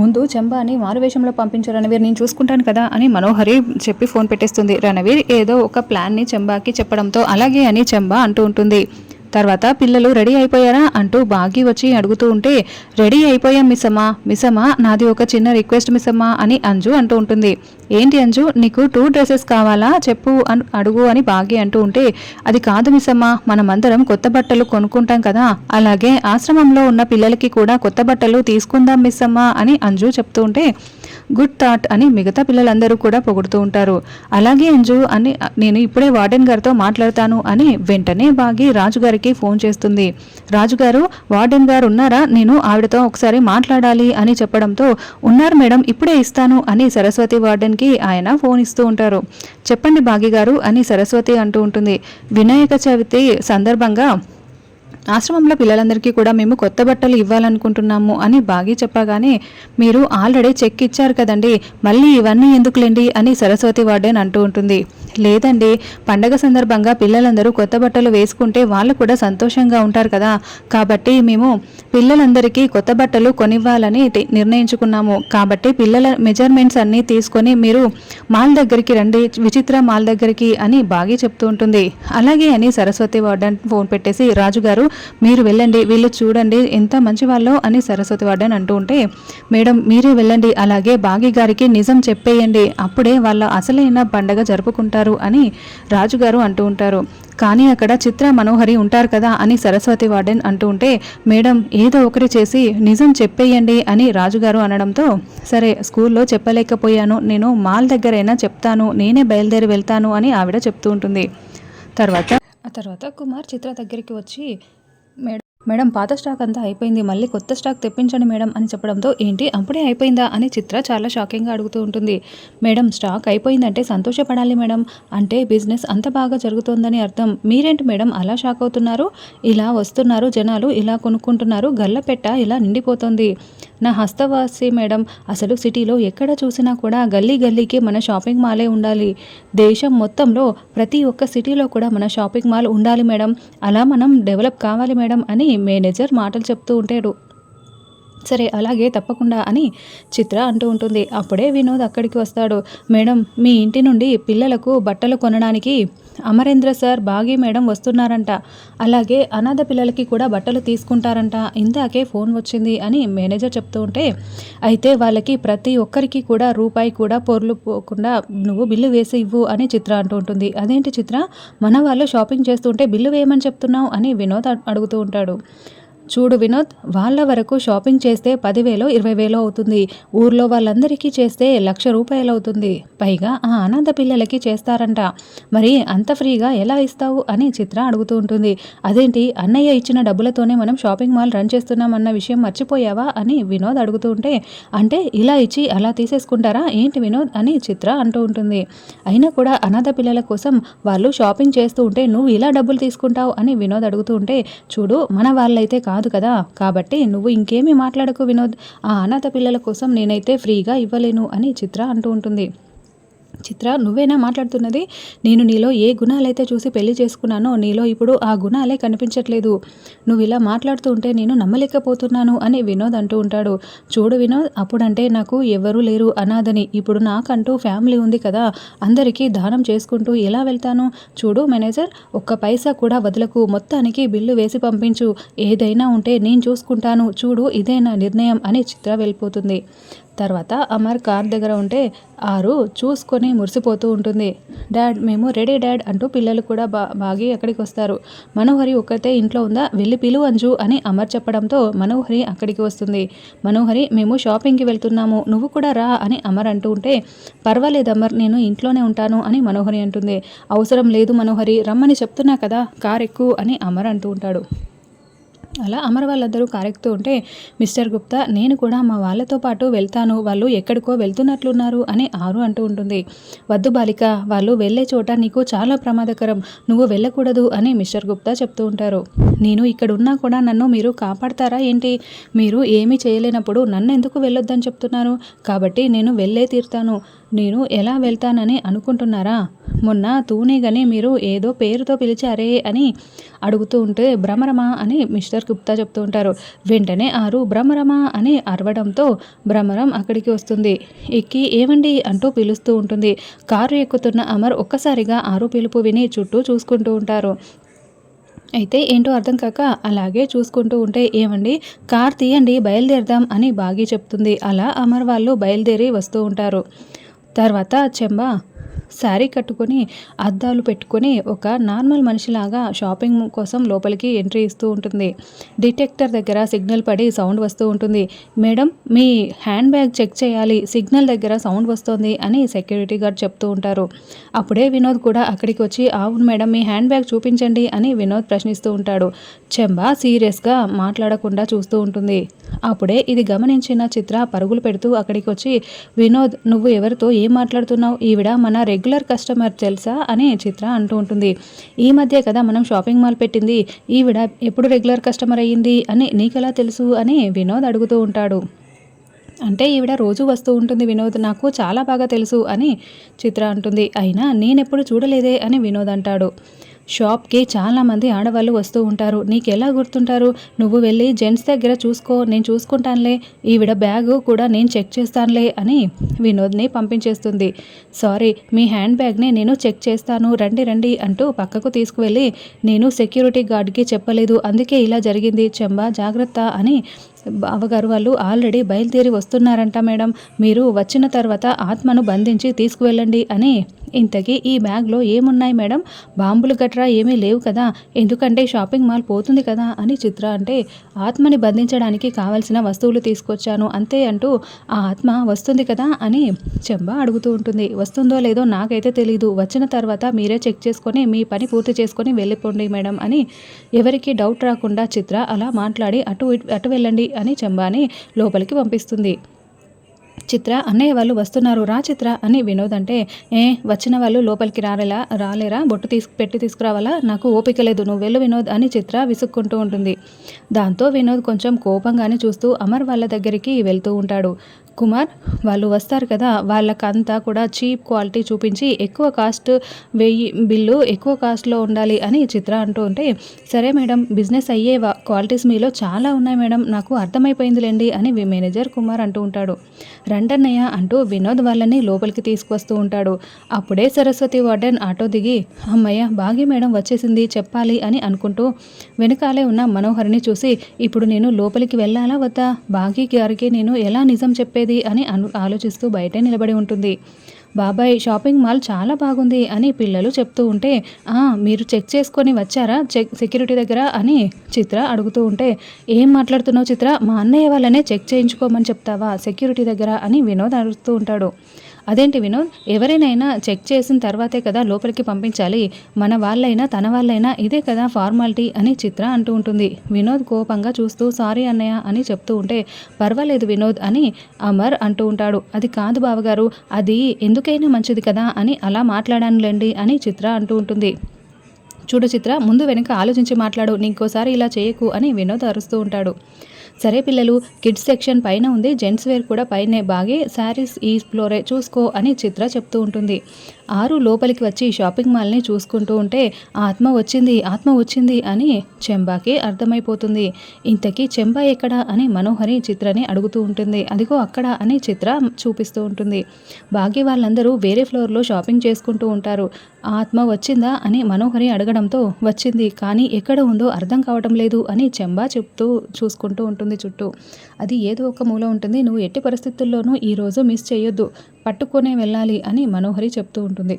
ముందు చెంబాని మారువేషంలో పంపించు రణవీర్ నేను చూసుకుంటాను కదా అని మనోహరి చెప్పి ఫోన్ పెట్టేస్తుంది. రణవీర్ ఏదో ఒక ప్లాన్ని చెంబాకి చెప్పడంతో అలాగే అని చెంబా అంటూ ఉంటుంది. తర్వాత పిల్లలు రెడీ అయిపోయారా అంటూ బాగి వచ్చి అడుగుతూ ఉంటే రెడీ అయిపోయాం మిస్సమ్మా మిసమ్మా నాది ఒక చిన్న రిక్వెస్ట్ మిసమ్మా అని అంజు అంటూ ఉంటుంది. ఏంటి అంజు నీకు టూ డ్రెస్సెస్ కావాలా? చెప్పు అను అడుగు అని బాగి అంటూ ఉంటే అది కాదు మిసమ్మా మనమందరం కొత్త బట్టలు కొనుక్కుంటాం కదా అలాగే ఆశ్రమంలో ఉన్న పిల్లలకి కూడా కొత్త బట్టలు తీసుకుందాం మిస్సమ్మా అని అంజు చెప్తూ ఉంటే గుడ్ థాట్ అని మిగతా పిల్లలందరూ కూడా పొగుడుతూ ఉంటారు. అలాగే అంజు అని నేను ఇప్పుడే వార్డెన్ గారితో మాట్లాడతాను అని వెంటనే బాగి రాజుగారికి ఫోన్ చేస్తుంది. రాజుగారు వార్డెన్ గారు ఉన్నారా? నేను ఆవిడతో ఒకసారి మాట్లాడాలి అని చెప్పడంతో ఉన్నారు మేడం ఇప్పుడే ఇస్తాను అని సరస్వతి వార్డెన్కి ఆయన ఫోన్ ఇస్తూ ఉంటారు. చెప్పండి బాగి గారు అని సరస్వతి అంటూ ఉంటుంది. వినాయక చవితి సందర్భంగా ఆశ్రమంలో పిల్లలందరికీ కూడా మేము కొత్త బట్టలు ఇవ్వాలనుకుంటున్నాము అని బాగి చెప్పగానే మీరు ఆల్రెడీ చెక్ ఇచ్చారు కదండి మళ్ళీ ఇవన్నీ ఎందుకులేండి? అని సరస్వతి వార్డెన్ అంటూ ఉంటుంది. లేదండి పండగ సందర్భంగా పిల్లలందరూ కొత్త బట్టలు వేసుకుంటే వాళ్ళు కూడా సంతోషంగా ఉంటారు కదా కాబట్టి మేము పిల్లలందరికీ కొత్త బట్టలు కొనివ్వాలని నిర్ణయించుకున్నాము. కాబట్టి పిల్లల మెజర్మెంట్స్ అన్నీ తీసుకొని మీరు మాల్ దగ్గరికి రండి విచిత్ర మాల్ దగ్గరికి అని బాగా చెప్తూ ఉంటుంది. అలాగే అని సరస్వతి వార్డెన్ ఫోన్ పెట్టేసి రాజుగారు మీరు వెళ్ళండి వీళ్ళు చూడండి ఎంత మంచి వాళ్ళో అని సరస్వతి వార్డెన్ అంటూ ఉంటే మేడం మీరే వెళ్ళండి అలాగే బాగి గారికి నిజం చెప్పేయండి అప్పుడే వాళ్ళ అసలైన పండగ జరుపుకుంటారు అని రాజుగారు అంటూ ఉంటారు. కానీ అక్కడ చిత్ర మనోహరి ఉంటారు కదా అని సరస్వతి వార్డెన్ అంటూ ఉంటే మేడం ఏదో ఒకటి చేసి నిజం చెప్పేయండి అని రాజుగారు అనడంతో సరే స్కూల్లో చెప్పలేకపోయాను. నేను మాల్ దగ్గరైనా చెప్తాను. నేనే బయలుదేరి వెళ్తాను అని ఆవిడ చెప్తూ ఉంటుంది. తర్వాత ఆ తర్వాత కుమార్ చిత్ర దగ్గరికి వచ్చి మేడం పాత స్టాక్ అంతా అయిపోయింది మళ్ళీ కొత్త స్టాక్ తెప్పించండి మేడం అని చెప్పడంతో ఏంటి అప్పుడే అయిపోయిందా అని చిత్ర చాలా షాకింగ్గా అడుగుతూ ఉంటుంది. మేడం స్టాక్ అయిపోయిందంటే సంతోషపడాలి మేడం అంటే బిజినెస్ అంత బాగా జరుగుతోందని అర్థం. మీరేంటి మేడం అలా షాక్ అవుతున్నారు? ఇలా వస్తున్నారు జనాలు ఇలా కొనుక్కుంటున్నారు గల్లపెట్ట ఇలా నిండిపోతుంది. నా హస్తవాసి మేడం అసలు సిటీలో ఎక్కడ చూసినా కూడా గల్లీ గల్లీకి మన షాపింగ్ మాలే ఉండాలి. దేశం మొత్తంలో ప్రతి ఒక్క సిటీలో కూడా మన షాపింగ్ మాల్ ఉండాలి మేడం. అలా మనం డెవలప్ కావాలి మేడం అని మేనేజర్ మాటలు చెప్తూ ఉంటాడు. సరే అలాగే తప్పకుండా అని చిత్ర అంటూ ఉంటుంది. అప్పుడే వినోద్ అక్కడికి వస్తాడు. మేడం మీ ఇంటి నుండి పిల్లలకు బట్టలు కొనడానికి అమరేంద్ర సార్ బాగి మేడం వస్తున్నారంట. అలాగే అనాథ పిల్లలకి కూడా బట్టలు తీసుకుంటారంట. ఇందాకే ఫోన్ వచ్చింది అని మేనేజర్ చెప్తూ ఉంటే అయితే వాళ్ళకి ప్రతి ఒక్కరికి కూడా రూపాయి కూడా పొర్లు పోకుండా నువ్వు బిల్లు వేసి ఇవ్వు అని చిత్ర అంటూ ఉంటుంది. అదేంటి చిత్ర? మన వాళ్ళు షాపింగ్ చేస్తుంటే బిల్లు వేయమని చెప్తున్నావు అని వినోద్ అడుగుతూ ఉంటాడు. చూడు వినోద్ వాళ్ళ వరకు షాపింగ్ చేస్తే పదివేలో ఇరవై వేలో అవుతుంది. ఊర్లో వాళ్ళందరికీ చేస్తే లక్ష రూపాయలు అవుతుంది పైగా ఆ అనాథ పిల్లలకి చేస్తారంట. మరి అంత ఫ్రీగా ఎలా ఇస్తావు? అని చిత్ర అడుగుతూ ఉంటుంది. అదేంటి? అన్నయ్య ఇచ్చిన డబ్బులతోనే మనం షాపింగ్ మాల్ రన్ చేస్తున్నాం అన్న విషయం మర్చిపోయావా? అని వినోద్ అడుగుతూ ఉంటే అంటే ఇలా ఇచ్చి అలా తీసేసుకుంటారా? ఏంటి వినోద్? అని చిత్ర అంటూ ఉంటుంది. అయినా కూడా అనాథ పిల్లల కోసం వాళ్ళు షాపింగ్ చేస్తూ ఉంటే నువ్వు ఇలా డబ్బులు తీసుకుంటావు? అని వినోద్ అడుగుతూ ఉంటే చూడు మన వాళ్ళైతే కాదు కదా? కాబట్టి నువ్వు ఇంకేమీ మాట్లాడకు వినోద్. ఆ అనాథ పిల్లల కోసం నేనైతే ఫ్రీగా ఇవ్వలేను అని చిత్ర అంటూ ఉంటుంది. చిత్ర నువ్వేనా మాట్లాడుతున్నది? నేను నీలో ఏ గుణాలైతే చూసి పెళ్ళి చేసుకున్నానో నీలో ఇప్పుడు ఆ గుణాలే కనిపించట్లేదు. నువ్వు ఇలా మాట్లాడుతూ ఉంటే నేను నమ్మలేకపోతున్నాను అని వినోద్ అంటూ ఉంటాడు. చూడు వినోద్ అప్పుడంటే నాకు ఎవరూ లేరు అనాథని. ఇప్పుడు నాకంటూ ఫ్యామిలీ ఉంది కదా అందరికీ దానం చేసుకుంటూ ఎలా వెళ్తాను? చూడు మేనేజర్ ఒక్క పైసా కూడా వదలకు. మొత్తానికి బిల్లు వేసి పంపించు. ఏదైనా ఉంటే నేను చూసుకుంటాను. చూడు ఇదే నా నిర్ణయం అని చిత్ర వెళ్ళిపోతుంది. తర్వాత అమర్ కార్ దగ్గర ఉంటే ఆరు చూసుకొని మురిసిపోతూ ఉంటుంది. డాడ్ మేము రెడీ డాడ్ అంటూ పిల్లలు కూడా బా బాగి అక్కడికి వస్తారు. మనోహరి ఒక్కతే ఇంట్లో ఉందా? వెళ్ళి పిలు అంజు అని అమర్ చెప్పడంతో మనోహరి అక్కడికి వస్తుంది. మనోహరి మేము షాపింగ్కి వెళ్తున్నాము. నువ్వు కూడా రా అని అమర్ అంటూ ఉంటే పర్వాలేదు అమర్ నేను ఇంట్లోనే ఉంటాను అని మనోహరి అంటుంది. అవసరం లేదు మనోహరి రమ్మని చెప్తున్నా కదా కార్ ఎక్కువ అని అమర్ అంటూ ఉంటాడు. అలా అమర్ వాళ్ళందరూ కారెక్కుతూ ఉంటే మిస్టర్ గుప్తా నేను కూడా మా వాళ్ళతో పాటు వెళ్తాను. వాళ్ళు ఎక్కడికో వెళ్తున్నట్లున్నారు అని ఆరు అంటూ ఉంటుంది. వద్దు బాలిక వాళ్ళు వెళ్ళే చోట నీకు చాలా ప్రమాదకరం. నువ్వు వెళ్ళకూడదు అని మిస్టర్ గుప్తా చెప్తూ ఉంటారు. నేను ఇక్కడ ఉన్నా కూడా నన్ను మీరు కాపాడతారా ఏంటి? మీరు ఏమీ చేయలేనప్పుడు నన్ను ఎందుకు వెళ్ళొద్దని చెప్తున్నారు? కాబట్టి నేను వెళ్ళే తీరుతాను. నేను ఎలా వెళ్తానని అనుకుంటున్నారా? మొన్న తూనేగని మీరు ఏదో పేరుతో పిలిచారే అని అడుగుతూ ఉంటే భ్రమరమా అని మిస్టర్ గుప్తా చెప్తూ ఉంటారు. వెంటనే ఆరు భ్రమరమా అని అరవడంతో భ్రమరం అక్కడికి వస్తుంది. ఎక్కి ఏమండి అంటూ పిలుస్తూ ఉంటుంది. కారు ఎక్కుతున్న అమర్ ఒక్కసారిగా ఆరు పిలుపు విని చుట్టూ చూసుకుంటూ ఉంటారు. అయితే ఏంటో అర్థం కాక అలాగే చూసుకుంటూ ఉంటే ఏమండి కార్ తీయండి బయలుదేరదాం అని బాగి చెప్తుంది. అలా అమర్ వాళ్ళు బయలుదేరి వస్తూ ఉంటారు. తర్వాత చెంబ శారీ కట్టుకొని అద్దాలు పెట్టుకొని ఒక నార్మల్ మనిషిలాగా షాపింగ్ కోసం లోపలికి ఎంట్రీ ఇస్తూ ఉంటుంది. డిటెక్టర్ దగ్గర సిగ్నల్ పడి సౌండ్ వస్తూ ఉంటుంది. మేడం మీ హ్యాండ్ బ్యాగ్ చెక్ చేయాలి. సిగ్నల్ దగ్గర సౌండ్ వస్తుంది అని సెక్యూరిటీ గార్డ్ చెప్తూ ఉంటారు. అప్పుడే వినోద్ కూడా అక్కడికి వచ్చి అవును మేడం మీ హ్యాండ్ బ్యాగ్ చూపించండి అని వినోద్ ప్రశ్నిస్తూ ఉంటాడు. చెంబా సీరియస్గా మాట్లాడకుండా చూస్తూ ఉంటుంది. అప్పుడే ఇది గమనించిన చిత్ర పరుగులు పెడుతూ అక్కడికి వచ్చి వినోద్ నువ్వు ఎవరితో ఏం మాట్లాడుతున్నావు? ఈవిడ మన రెగ్యులర్ కస్టమర్ తెలుసా అని చిత్ర అంటూ ఉంటుంది. ఈ మధ్య కదా మనం షాపింగ్ మాల్ పెట్టింది. ఈవిడ ఎప్పుడు రెగ్యులర్ కస్టమర్ అయ్యింది అని నీకెలా తెలుసు అని వినోద్ అడుగుతూ ఉంటాడు. అంటే ఈవిడ రోజు వస్తూ ఉంటుంది వినోద్ నాకు చాలా బాగా తెలుసు అని చిత్ర అంటుంది. అయినా నేనెప్పుడు చూడలేదే అని వినోద్ అంటాడు. షాప్కి చాలామంది ఆడవాళ్ళు వస్తూ ఉంటారు. నీకెలా గుర్తుంటారు? నువ్వు వెళ్ళి జెంట్స్ దగ్గర చూసుకో నేను చూసుకుంటానులే. ఈవిడ బ్యాగు కూడా నేను చెక్ చేస్తానులే అని వినోద్ని పంపించేస్తుంది. సారీ మీ హ్యాండ్ బ్యాగ్ని నేను చెక్ చేస్తాను రండి రండి అంటూ పక్కకు తీసుకువెళ్ళి నేను సెక్యూరిటీ గార్డ్కి చెప్పలేదు. అందుకే ఇలా జరిగింది. చెంబా జాగ్రత్త అని బావగారు వాళ్ళు ఆల్రెడీ బయలుదేరి వస్తున్నారంట మేడం. మీరు వచ్చిన తర్వాత ఆత్మను బంధించి తీసుకువెళ్ళండి అని ఇంతకీ ఈ బ్యాగ్లో ఏమున్నాయి మేడం? బాంబులు గట్రా ఏమీ లేవు కదా. ఎందుకంటే షాపింగ్ మాల్ పోతుంది కదా అని చిత్ర అంటే ఆత్మని బంధించడానికి కావలసిన వస్తువులు తీసుకొచ్చాను అంతే అంటూ ఆ ఆత్మ వస్తుంది కదా అని చెంబ అడుగుతూ ఉంటుంది. వస్తుందో లేదో నాకైతే తెలీదు. వచ్చిన తర్వాత మీరే చెక్ చేసుకొని మీ పని పూర్తి చేసుకొని వెళ్ళిపోండి మేడం అని ఎవరికి డౌట్ రాకుండా చిత్ర అలా మాట్లాడి అటు అటు వెళ్ళండి అని చెంబాని లోపలికి పంపిస్తుంది. చిత్ర అన్నయ్య వాళ్ళు వస్తున్నారు. రా చిత్ర అని వినోద్ అంటే ఏ వచ్చిన వాళ్ళు లోపలికి రాలేలా రాలేరా? బొట్టు తీసుకు పెట్టి తీసుకురావాలా? నాకు ఓపిక లేదు. నువ్వు వెళ్ళు వినోద్ అని చిత్ర విసుక్కుంటూ ఉంటుంది. దాంతో వినోద్ కొంచెం కోపంగానే చూస్తూ అమర్ వాళ్ళ దగ్గరికి వెళ్తూ ఉంటాడు. కుమార్. వాళ్ళు వస్తారు కదా వాళ్ళకంతా కూడా చీప్ క్వాలిటీ చూపించి ఎక్కువ కాస్ట్ వెయ్యి బిల్లు ఎక్కువ కాస్ట్లో ఉండాలి అని చిత్ర అంటూ ఉంటే సరే మేడం బిజినెస్ అయ్యే క్వాలిటీస్ మీలో చాలా ఉన్నాయి మేడం నాకు అర్థమైపోయిందిలేండి అని మేనేజర్ కుమార్ అంటూ ఉంటాడు. రండన్నయ్య అంటూ వినోద్ వాళ్ళని లోపలికి తీసుకువస్తూ ఉంటాడు. అప్పుడే సరస్వతి వార్డెన్ ఆటో దిగి అమ్మయ్య బాగి మేడం వచ్చేసింది చెప్పాలి అని అనుకుంటూ వెనకాలే ఉన్న మనోహర్ని చూసి ఇప్పుడు నేను లోపలికి వెళ్ళాలా వద్దా? బాగి గారికి నేను ఎలా నిజం చెప్పేది? ఉండేది అని అను ఆలోచిస్తూ బయటే నిలబడి ఉంటుంది. బాబాయ్ షాపింగ్ మాల్ చాలా బాగుంది అని పిల్లలు చెప్తూ ఉంటే మీరు చెక్ చేసుకొని వచ్చారా? చెక్ సెక్యూరిటీ దగ్గర? అని చిత్ర అడుగుతూ ఉంటే ఏం మాట్లాడుతున్నావు చిత్ర? మా అన్నయ్య వాళ్ళనే చెక్ చేయించుకోమని చెప్తావా? సెక్యూరిటీ దగ్గర? అని వినోద్ అడుగుతూ ఉంటాడు. అదేంటి వినోద్? ఎవరైనా చెక్ చేసిన తర్వాతే కదా లోపలికి పంపించాలి. మన వాళ్ళైనా తన వాళ్ళైనా ఇదే కదా ఫార్మాలిటీ అని చిత్ర అంటూ ఉంటుంది. వినోద్ కోపంగా చూస్తూ సారీ అన్నయ్య అని చెప్తూ ఉంటే పర్వాలేదు వినోద్ అని అమర్ అంటూ ఉంటాడు. అది కాదు బావగారు అది ఎందుకైనా మంచిది కదా అని అలా మాట్లాడానులేండి అని చిత్ర అంటూ ఉంటుంది. చూడు చిత్ర ముందు వెనుక ఆలోచించి మాట్లాడు నీకోసారి ఇలా చేయకు అని వినోద్ అరుస్తూ ఉంటాడు. సరే పిల్లలు కిడ్స్ సెక్షన్ పైన ఉంది జెంట్స్ వేర్ కూడా పైనే బాగే శారీస్ ఈ ఫ్లోరే చూసుకో అని చిత్ర చెప్తూ ఉంటుంది. ఆరు లోపలికి వచ్చి షాపింగ్ మాల్ని చూసుకుంటూ ఉంటే ఆత్మ వచ్చింది ఆత్మ వచ్చింది అని చెంబాకి అర్థమైపోతుంది. ఇంతకీ చెంబా ఎక్కడ అని మనోహరి చిత్రని అడుగుతూ ఉంటుంది. అదిగో అక్కడ అని చిత్ర చూపిస్తూ ఉంటుంది. బాగి వాళ్ళందరూ వేరే ఫ్లోర్లో షాపింగ్ చేసుకుంటూ ఉంటారు. ఆత్మ వచ్చిందా అని మనోహరి అడగడంతో వచ్చింది కానీ ఎక్కడ ఉందో అర్థం కావటం లేదు అని చెంబా చెప్తూ చూసుకుంటూ ఉంటుంది చుట్టూ. అది ఏదో ఒక మూల ఉంటుంది. నువ్వు ఎట్టి పరిస్థితుల్లోనూ ఈరోజు మిస్ చేయొద్దు. పట్టుకునే వెళ్ళాలి అని మనోహరి చెప్తూ ఉంటుంది.